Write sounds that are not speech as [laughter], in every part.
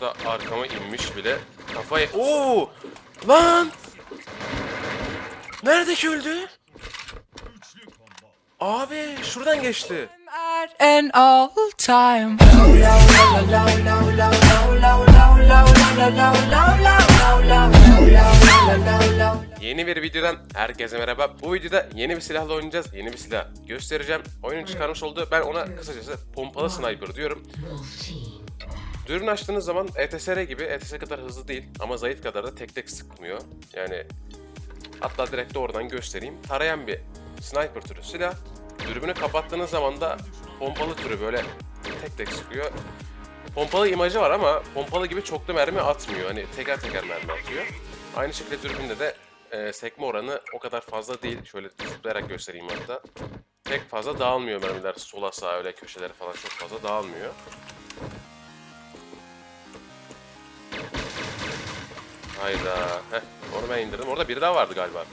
Hatta arkama inmiş bile. Kafayı... Oo! Lan! Nerede öldü? Abi şuradan geçti. at an all time. Yeni bir videodan herkese merhaba. Bu videoda yeni bir silahla oynayacağız. Yeni bir silah göstereceğim. Oyunun çıkarmış olduğu ben ona kısacası pompalı sniper diyorum. Dürbün açtığınız zaman ETSR gibi ETS kadar hızlı değil ama zayıf kadar da tek tek sıkmıyor. Yani hatta direkt oradan göstereyim. Tarayan bir sniper türü silah. Dürbünü kapattığınız zaman da pompalı türü böyle tek tek sıkıyor. Pompalı imajı var ama pompalı gibi çoklu mermi atmıyor. Hani teker teker mermi atıyor. Aynı şekilde dürbünde de e, sekme oranı o kadar fazla değil. Şöyle zıplayarak göstereyim hatta. Pek fazla dağılmıyor mermiler. Sola sağa öyle köşeleri falan çok fazla dağılmıyor. Hayda. Heh, onu ben indirdim. Orada biri daha vardı galiba.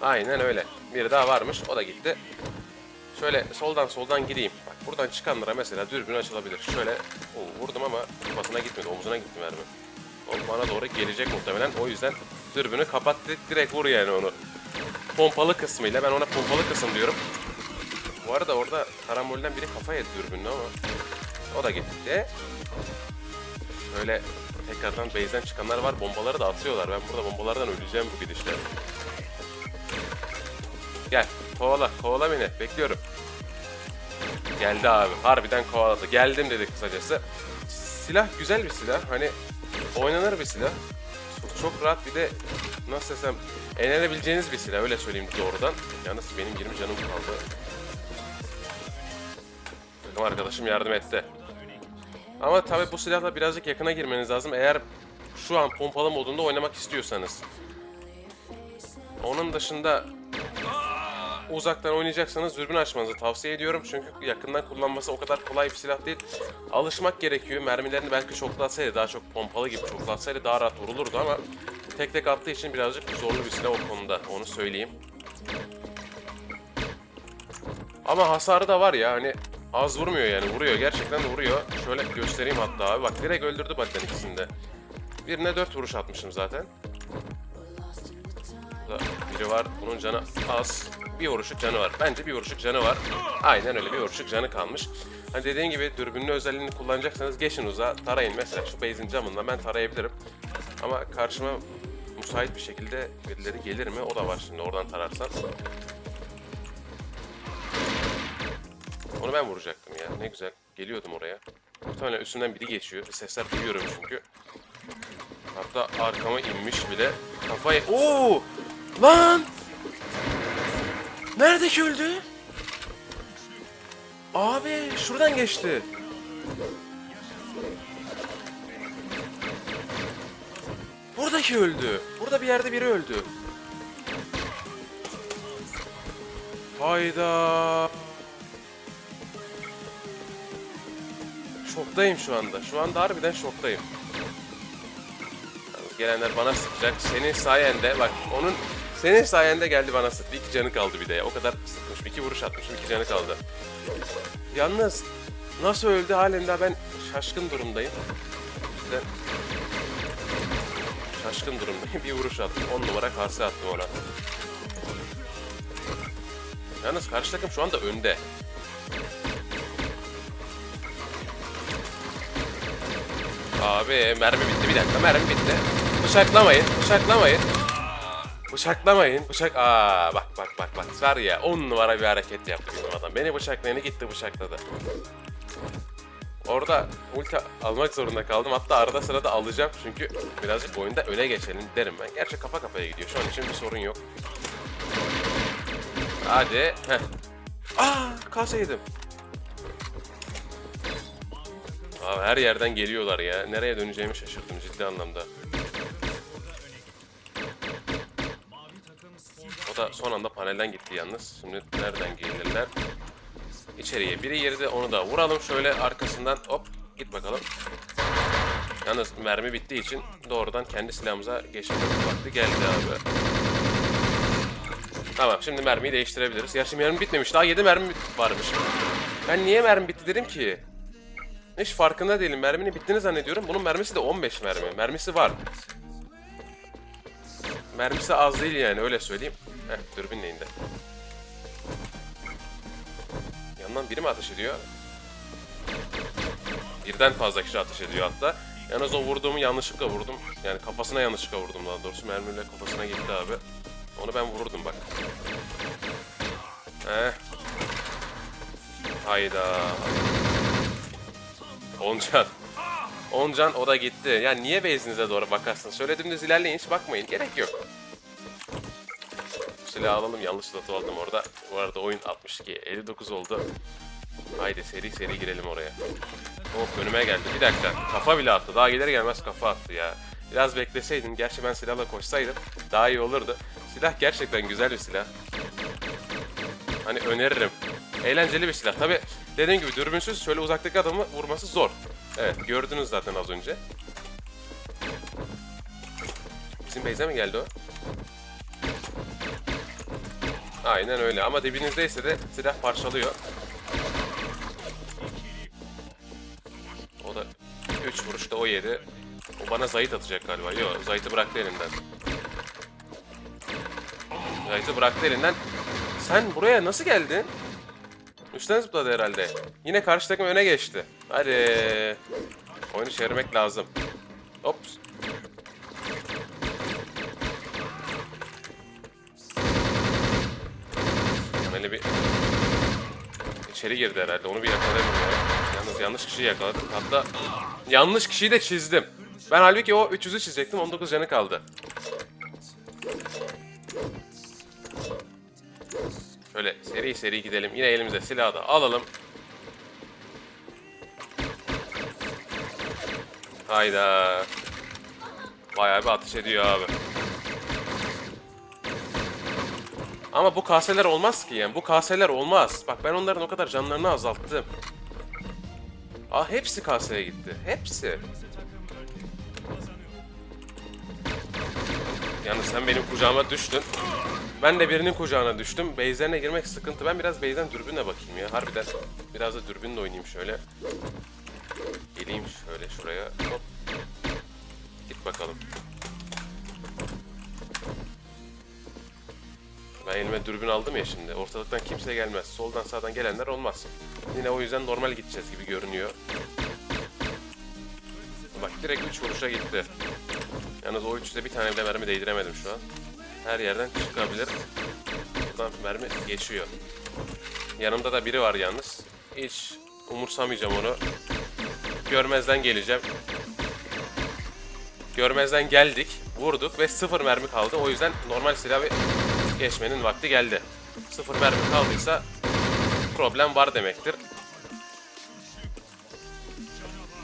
Aynen öyle. Biri daha varmış. O da gitti. Şöyle soldan soldan gideyim. Bak buradan çıkanlara mesela dürbün açılabilir. Şöyle Oo, vurdum ama kafasına gitmedi. Omzuna gitti mermi. O bana doğru gelecek muhtemelen. O yüzden dürbünü kapattı. Direkt vur yani onu. Pompalı kısmıyla. Ben ona pompalı kısım diyorum. Bu arada orada karambolden biri kafa yedi dürbünle ama. O da gitti. Böyle tekrardan base'den çıkanlar var. Bombaları da atıyorlar. Ben burada bombalardan öleceğim bu gidişle. Gel. Kovala. Kovala beni. Bekliyorum. Geldi abi. Harbiden kovaladı. Geldim dedi kısacası. Silah güzel bir silah. Hani oynanır bir silah. Çok rahat bir de nasıl desem eğlenebileceğiniz bir silah. Öyle söyleyeyim doğrudan. Yalnız benim 20 canım kaldı. Takım arkadaşım yardım etti. Ama tabi bu silahla birazcık yakına girmeniz lazım eğer şu an pompalı modunda oynamak istiyorsanız. Onun dışında uzaktan oynayacaksanız dürbün açmanızı tavsiye ediyorum. Çünkü yakından kullanması o kadar kolay bir silah değil. Alışmak gerekiyor. Mermilerini belki çoklatsaydı daha çok pompalı gibi çoklatsaydı daha rahat vurulurdu ama tek tek attığı için birazcık zorlu bir silah o konuda. Onu söyleyeyim. Ama hasarı da var ya hani az vurmuyor yani vuruyor gerçekten de vuruyor. Şöyle göstereyim hatta abi bak direkt öldürdü badden ikisinde. Birine 4 vuruş atmışım zaten. Burada biri var bunun canı az. Bir vuruşluk canı var. Bence bir vuruşluk canı var. Aynen öyle bir vuruşluk canı kalmış. Hani dediğim gibi dürbünlü özelliğini kullanacaksanız geçin uzağa tarayın. Mesela şu base'in camından ben tarayabilirim. Ama karşıma müsait bir şekilde birileri gelir mi? O da var şimdi oradan tararsan. Onu ben vuracaktım ya. Ne güzel. Geliyordum oraya. Muhtemelen üstünden biri geçiyor. Sesler duyuyorum çünkü. Hatta arkama inmiş bile. Kafayı... Oo! Lan! Nerede öldü? Abi şuradan geçti. Buradaki öldü. Burada bir yerde biri öldü. Hayda. Şoktayım şu anda. Şu anda harbiden şoktayım. Gelenler bana sıkacak. Senin sayende bak onun senin sayende geldi bana sıktı. İki canı kaldı bir de. O kadar sıkmışım. İki vuruş atmışım. iki canı kaldı. Yalnız nasıl öldü halen daha ben şaşkın durumdayım. İşte şaşkın durumdayım. Bir vuruş attım. 10 numara kase attım ona. Yalnız karşı takım şu anda önde. Abi mermi bitti bir dakika mermi bitti. Bıçaklamayın bıçaklamayın. Bıçaklamayın bıçak... Aa bak bak bak bak var ya 10 numara bir hareket yaptı bizim adam. Beni bıçaklayana gitti bıçakladı. Orada ulti almak zorunda kaldım. Hatta arada sırada alacağım çünkü birazcık oyunda öne geçelim derim ben. Gerçi kafa kafaya gidiyor. Şu an için bir sorun yok. Hadi. Heh. Aa kase. Abi her yerden geliyorlar ya. Nereye döneceğimi şaşırdım ciddi anlamda. O da son anda panelden gitti yalnız. Şimdi nereden gelirler? İçeriye biri girdi onu da vuralım şöyle arkasından hop git bakalım. Yalnız mermi bittiği için doğrudan kendi silahımıza geçmemiz vakti geldi abi. Tamam şimdi mermiyi değiştirebiliriz. Gerçi mermi bitmemiş daha 7 mermi varmış. Ben niye mermi bitti dedim ki? Hiç farkında değilim. Merminin bittiğini zannediyorum. Bunun mermisi de 15 mermi. Mermisi var. Mermisi az değil yani öyle söyleyeyim. Heh dürbün neyinde. Yandan biri mi ateş ediyor? Birden fazla kişi ateş ediyor hatta. Yalnız o vurduğumu yanlışlıkla vurdum. Yani kafasına yanlışlıkla vurdum daha doğrusu. Mermiyle kafasına gitti abi. Onu ben vururdum bak. Heh. Hayda. Oncan. Oncan o da gitti. Yani niye base'inize doğru bakarsınız? Söylediğimde ilerleyin hiç bakmayın. Gerek yok. Silahı alalım. Yanlış slot aldım orada. Bu arada oyun 62. 59 oldu. Haydi seri seri girelim oraya. Hop önüme geldi. Bir dakika. Kafa bile attı. Daha gelir gelmez kafa attı ya. Biraz bekleseydin. Gerçi ben silahla koşsaydım daha iyi olurdu. Silah gerçekten güzel bir silah. Hani öneririm. Eğlenceli bir silah. Tabi dediğim gibi dürbünsüz şöyle uzaktaki adamı vurması zor. Evet gördünüz zaten az önce. Bizim base'e mi geldi o? Aynen öyle ama dibinizdeyse de silah parçalıyor. O da 3 vuruşta o yedi. O bana Zayit atacak galiba. Yok Zayit'i bıraktı elinden. Zayit'i bıraktı elinden. Sen buraya nasıl geldin? Üstten zıpladı herhalde. Yine karşı takım öne geçti. Hadi. Oyunu çevirmek lazım. Ops. Böyle bir içeri girdi herhalde. Onu bir yakalayalım ya. Yalnız yanlış kişiyi yakaladık. Hatta yanlış kişiyi de çizdim. Ben halbuki o 300'ü çizecektim. 19 canı kaldı. Şöyle seri seri gidelim. Yine elimize silahı da alalım. Hayda. Bayağı bir ateş ediyor abi. Ama bu kaseler olmaz ki yani. Bu kaseler olmaz. Bak ben onların o kadar canlarını azalttım. Aa hepsi kaseye gitti. Hepsi. Yalnız sen benim kucağıma düştün. Ben de birinin kucağına düştüm. Base'lerine girmek sıkıntı. Ben biraz base'den dürbünle bakayım ya. Harbiden. Biraz da dürbünle oynayayım şöyle. Geleyim şöyle şuraya. Hop. Git bakalım. Ben elime dürbün aldım ya şimdi. Ortalıktan kimse gelmez. Soldan sağdan gelenler olmaz. Yine o yüzden normal gideceğiz gibi görünüyor. Bak direkt 3 vuruşa gitti. Yalnız o 3'te bir tane bile mermi değdiremedim şu an. Her yerden çıkabilir. Buradan mermi geçiyor. Yanımda da biri var yalnız. Hiç umursamayacağım onu. Görmezden geleceğim. Görmezden geldik, vurduk ve sıfır mermi kaldı. O yüzden normal silahı geçmenin vakti geldi. Sıfır mermi kaldıysa problem var demektir.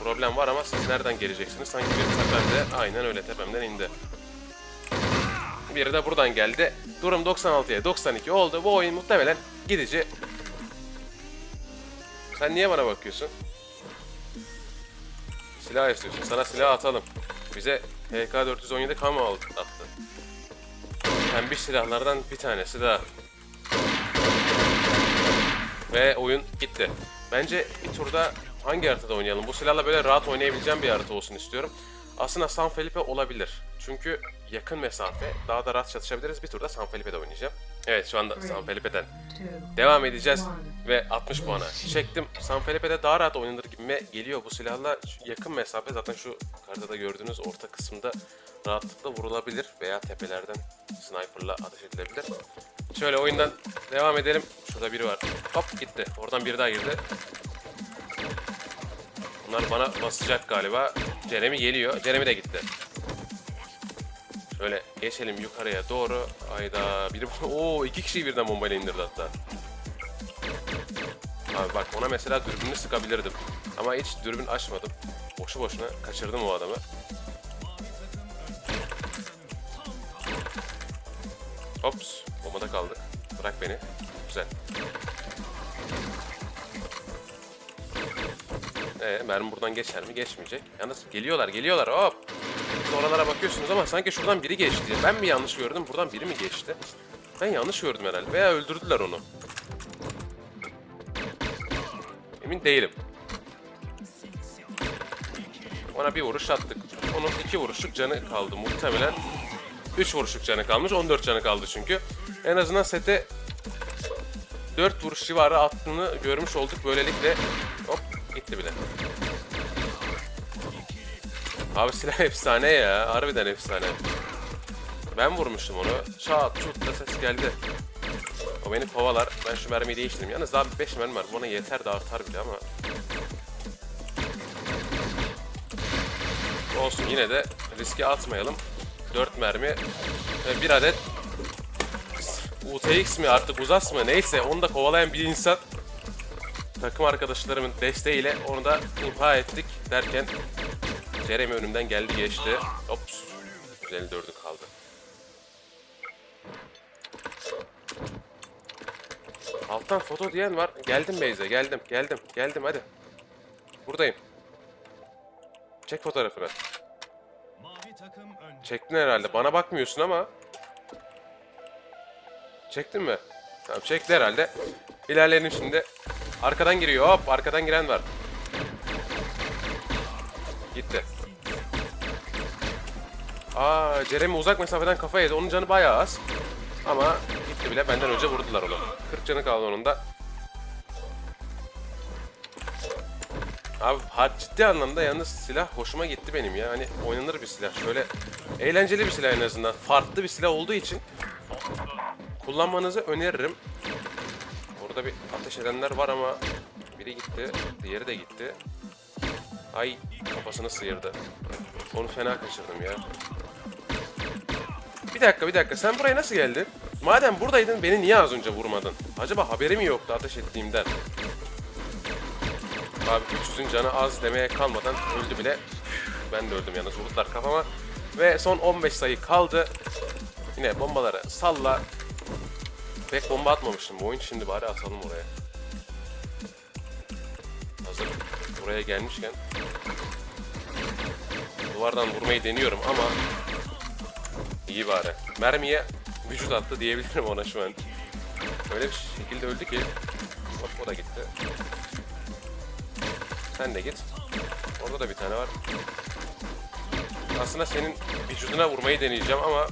Problem var ama siz nereden geleceksiniz? Sanki biri tepemde, aynen öyle tepemden indi. Biri de buradan geldi. Durum 96'ya 92 oldu. Bu oyun muhtemelen gidici. Sen niye bana bakıyorsun? Silah istiyorsun. Sana silah atalım. Bize HK417 kama attı. Pembiş silahlardan bir tanesi daha. Ve oyun gitti. Bence bir turda hangi haritada oynayalım? Bu silahla böyle rahat oynayabileceğim bir harita olsun istiyorum. Aslında San Felipe olabilir. Çünkü yakın mesafe, daha da rahat çatışabiliriz. Bir turda San Felipe'de oynayacağım. Evet şu anda San Felipe'den devam edeceğiz ve 60 puana çektim. San Felipe'de daha rahat oynanır gibime geliyor bu silahla. Yakın mesafe zaten şu haritada gördüğünüz orta kısımda rahatlıkla vurulabilir veya tepelerden sniperla ateş edilebilir. Şöyle oyundan devam edelim. Şurada biri var. Hop gitti. Oradan biri daha girdi. Bunlar bana basacak galiba. Jeremy geliyor. Jeremy de gitti. Şöyle geçelim yukarıya doğru. Ayda biri [laughs] Oo iki kişiyi birden bombayla indirdi hatta. Abi bak ona mesela dürbünü sıkabilirdim. Ama hiç dürbün açmadım. Boşu boşuna kaçırdım o adamı. Ops, bombada kaldık. Bırak beni. Güzel. Ee, mermi buradan geçer mi? Geçmeyecek. Yalnız geliyorlar, geliyorlar. Hop. Siz oralara bakıyorsunuz ama sanki şuradan biri geçti. Ben mi yanlış gördüm? Buradan biri mi geçti? Ben yanlış gördüm herhalde. Veya öldürdüler onu. Emin değilim. Ona bir vuruş attık. Onun iki vuruşluk canı kaldı muhtemelen. 3 vuruşluk canı kalmış. 14 canı kaldı çünkü. En azından sete 4 vuruş civarı attığını görmüş olduk. Böylelikle hop gitti bile. Abi silah [laughs] efsane ya. Harbiden efsane. Ben vurmuştum onu. Çat çut da ses geldi. O beni kovalar. Ben şu mermiyi değiştirdim. Yalnız daha 5 mermi var. Bana yeter de artar bile ama. Olsun yine de riske atmayalım. 4 mermi ve bir adet UTX mi artık uzas mı neyse onu da kovalayan bir insan takım arkadaşlarımın desteğiyle onu da imha ettik derken Jeremy önümden geldi geçti. Ops. 154'ü kaldı. Alttan foto diyen var. Geldim Beyze geldim geldim geldim hadi. Buradayım. Çek fotoğrafını. Çektin herhalde. Bana bakmıyorsun ama. Çektin mi? Tamam çekti herhalde. İlerleyelim şimdi. Arkadan giriyor. Hop arkadan giren var. Gitti. Aa Jeremy uzak mesafeden kafa yedi. Onun canı bayağı az. Ama gitti bile. Benden önce vurdular onu. 40 canı kaldı onun da. Abi ha, ciddi anlamda yalnız silah hoşuma gitti benim ya. Hani oynanır bir silah. Şöyle eğlenceli bir silah en azından. Farklı bir silah olduğu için kullanmanızı öneririm. Burada bir ateş edenler var ama biri gitti. Diğeri de gitti. Ay kafasını sıyırdı. Onu fena kaçırdım ya. Bir dakika bir dakika sen buraya nasıl geldin? Madem buradaydın beni niye az önce vurmadın? Acaba haberi mi yoktu ateş ettiğimden? Abi 300'ün canı az demeye kalmadan öldü bile. Ben de öldüm yalnız vurdular kafama. Ve son 15 sayı kaldı. Yine bombaları salla. Pek bomba atmamıştım bu oyun. Şimdi bari atalım oraya. Hazır buraya gelmişken. Duvardan vurmayı deniyorum ama iyi bari. Mermiye vücut attı diyebilirim ona şu an. Öyle bir şekilde öldü ki. Hop o da gitti. Sen de git. Orada da bir tane var. Aslında senin vücuduna vurmayı deneyeceğim ama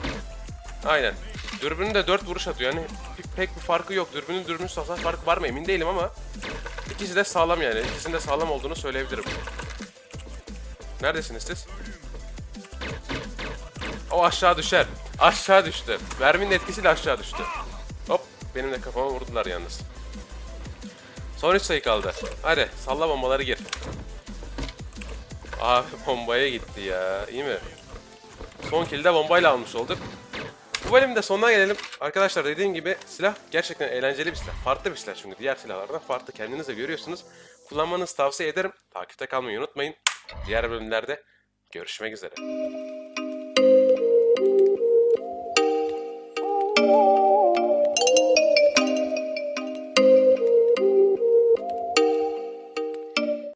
aynen. Dürbünün de 4 vuruş atıyor. Yani pe- pek bir farkı yok. Dürbünün dürbünün hasar farkı var mı emin değilim ama ikisi de sağlam yani. İkisinin de sağlam olduğunu söyleyebilirim. Neredesiniz siz? O aşağı düşer. Aşağı düştü. Verminin etkisiyle aşağı düştü. Hop benim de kafama vurdular yalnız. Son 3 sayı kaldı. Hadi salla bombaları gir. Abi bombaya gitti ya. İyi mi? Son kill'i de bombayla almış olduk. Bu bölümün de sonuna gelelim. Arkadaşlar dediğim gibi silah gerçekten eğlenceli bir silah. Farklı bir silah çünkü diğer silahlardan farklı. Kendiniz de görüyorsunuz. Kullanmanızı tavsiye ederim. Takipte kalmayı unutmayın. Diğer bölümlerde görüşmek üzere. Thank you.